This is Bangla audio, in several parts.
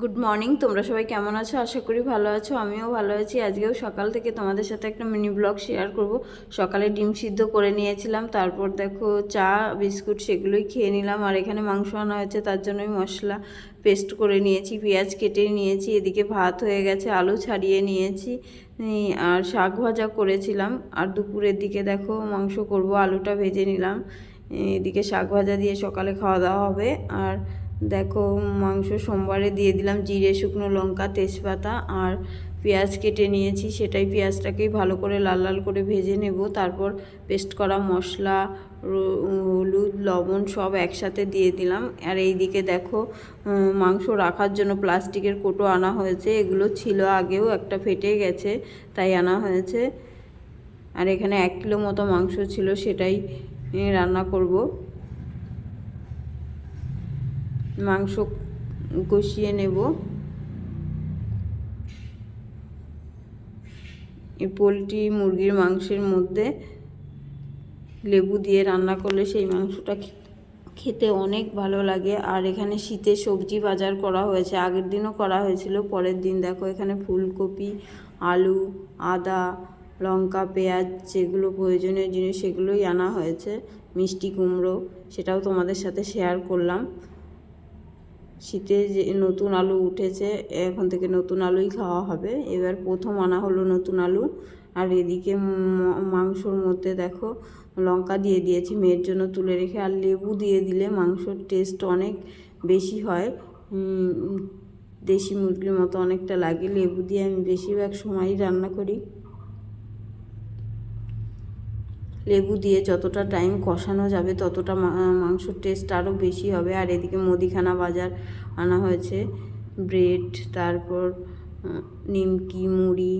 গুড মর্নিং তোমরা সবাই কেমন আছো? আশা করি ভালো আছো, আমিও ভালো আছি। আজকেও সকাল থেকে তোমাদের সাথে একটা মিনি ব্লগ শেয়ার করব। সকালে ডিম সিদ্ধ করে নিয়েছিলাম, তারপর দেখো চা, বিস্কুট সেগুলোই খেয়ে নিলাম। আর এখানে মাংস আনা হয়েছে, তার জন্যই মশলা পেস্ট করে নিয়েছি, পেঁয়াজ কেটে নিয়েছি, এদিকে ভাত হয়ে গেছে, আলু ছাড়িয়ে নিয়েছি আর শাক ভাজা করেছিলাম। আর দুপুরের দিকে দেখো মাংস করব, আলুটা ভেজে নিলাম, এদিকে শাক ভাজা দিয়ে সকালে খাওয়া দাওয়া হবে। আর দেখো, মাংস সোমবারে দিয়ে দিলাম, জিরে, শুকনো লঙ্কা, তেজপাতা আর পেঁয়াজ কেটে নিয়েছি। সেটাই পেঁয়াজটাকেই ভালো করে লাল লাল করে ভেজে নেব। তারপর পেস্ট করা মশলা হলুদ, লবণ সব একসাথে দিয়ে দিলাম। আর এই দিকে দেখো মাংস রাখার জন্য প্লাস্টিকের কোটো আনা হয়েছে। এগুলো ছিল আগেও, একটা ফেটে গেছে, তাই আনা হয়েছে। আর এখানে এক কিলো মতো মাংস ছিল, সেটাই রান্না করব। মাংস কষিয়ে নেব। এই পোলট্রি মুরগির মাংসের মধ্যে লেবু দিয়ে রান্না করলে সেই মাংসটা খেতে অনেক ভালো লাগে। আর এখানে শীতের সবজি বাজার করা হয়েছে। আগের দিনও করা হয়েছিল, পরের দিন দেখো এখানে ফুলকপি, আলু, আদা, লঙ্কা, পেঁয়াজ যেগুলো প্রয়োজনীয় জিনিস সেগুলোই আনা হয়েছে। মিষ্টি কুমড়ো, সেটাও তোমাদের সাথে শেয়ার করলাম। শীতে যে নতুন আলু উঠেছে, এখন থেকে নতুন আলুই খাওয়া হবে। এবার প্রথম আনা হলো নতুন আলু। আর এদিকে মাংসর মধ্যে দেখো, লঙ্কা দিয়ে দিয়েছি। মেয়ের জন্য তুলে রেখে আর লেবু দিয়ে দিলে মাংসর টেস্ট অনেক বেশি হয়। দেশি মুরগির মতো অনেকটা লাগে। লেবু দিয়ে আমি বেশিরভাগ সময়ই রান্না করি। লেবু দিয়ে যতটা টাইম কষানো যাবে, ততটা মাংসর টেস্ট আরও বেশি হবে। আর এদিকে মুদিখানা বাজার আনা হয়েছে। ব্রেড তারপর নিমকি, মুড়ি,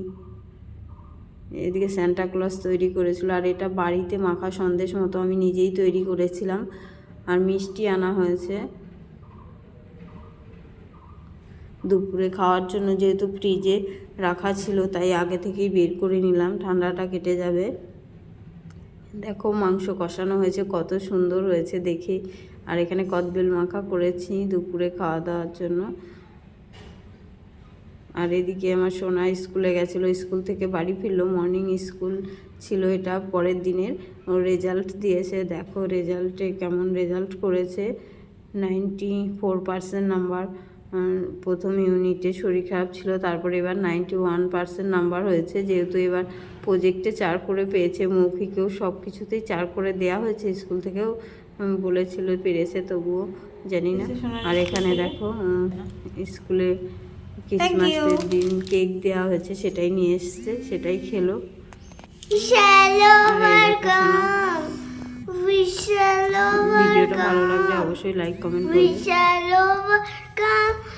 এদিকে স্যান্টা ক্লজ তৈরি করেছিল। আর এটা বাড়িতে মাখা সন্দেশ মতো আমি নিজেই তৈরি করেছিলাম। আর মিষ্টি আনা হয়েছে। দুপুরে খাওয়ার জন্য যেহেতু ফ্রিজে রাখা ছিল, তাই আগে থেকেই বের করে নিলাম। ঠান্ডাটা কেটে যাবে। দেখো মাংস কষানো হয়েছে, কত সুন্দর হয়েছে দেখে। আর এখানে কদবেল মাখা করেছি দুপুরে খাওয়া দাওয়ার জন্য। আর এদিকে আমার সোনা স্কুলে গেছিল, স্কুল থেকে বাড়ি ফিরলো মর্নিং স্কুল ছিল এটা পরের দিনের। রেজাল্ট দিয়েছে, দেখো রেজাল্টে কেমন রেজাল্ট করেছে। নাইনটি ফোর পার্সেন্ট নাম্বার প্রথম ইউনিটে শরীর খারাপ ছিল তারপরে এবার নাইনটি ওয়ান পার্সেন্ট নাম্বার হয়েছে। যেহেতু এবার প্রজেক্টে চার করে পেয়েছে মৌখিকেও সব কিছুতেই চার করে দেয়া হয়েছে স্কুল থেকেও বলেছিল পেরেছে তবুও জানি না। আর এখানে দেখো স্কুলে ক্রিসমাসের দিন কেক দেওয়া হয়েছে সেটাই নিয়ে এসছে সেটাই খেলো। ভিডিওটা ভালো লাগলে. অবশ্যই লাইক কমেন্ট We করবে shallow welcome.